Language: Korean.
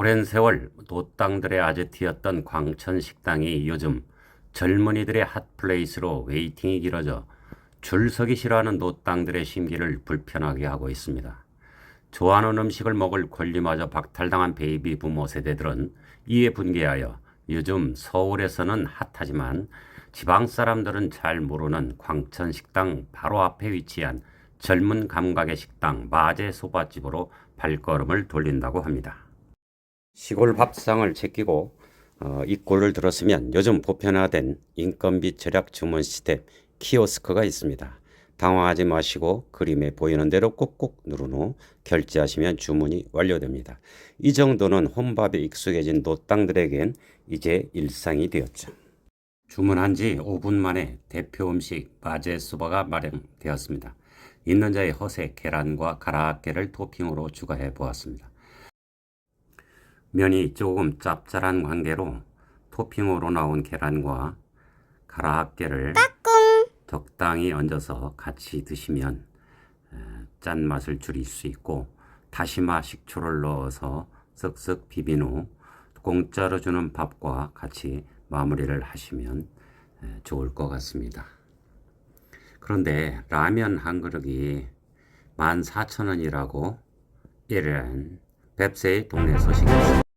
오랜 세월 노땅들의 아재티였던 광천 식당이 요즘 젊은이들의 핫플레이스로 웨이팅이 길어져 줄 서기 싫어하는 노땅들의 심기를 불편하게 하고 있습니다. 좋아하는 음식을 먹을 권리마저 박탈당한 베이비 부모 세대들은 이에 분개하여 요즘 서울에서는 핫하지만 지방 사람들은 잘 모르는 광천 식당 바로 앞에 위치한 젊은 감각의 식당 마제 소바집으로 발걸음을 돌린다고 합니다. 시골 밥상을 제끼고 어, 이 꼴을 들었으면 요즘 보편화된 인건비 절약 주문 시스템 키오스크가 있습니다. 당황하지 마시고 그림에 보이는 대로 꾹꾹 누른 후 결제하시면 주문이 완료됩니다. 이 정도는 혼밥에 익숙해진 노땅들에겐 이제 일상이 되었죠. 주문한 지 5분 만에 대표 음식 마제소바가 마련되었습니다. 있는 자의 허세 계란과 가라아깨를 토핑으로 추가해 보았습니다. 면이 조금 짭짤한 관계로 토핑으로 나온 계란과 가라아깨를 적당히 얹어서 같이 드시면 에, 짠맛을 줄일 수 있고 다시마 식초를 넣어서 쓱쓱 비빈 후 공짜로 주는 밥과 같이 마무리를 하시면 에, 좋을 것 같습니다. 그런데 라면 한 그릇이 14,000원이라고 이런 뱁새의 동네 소식이 있습니다.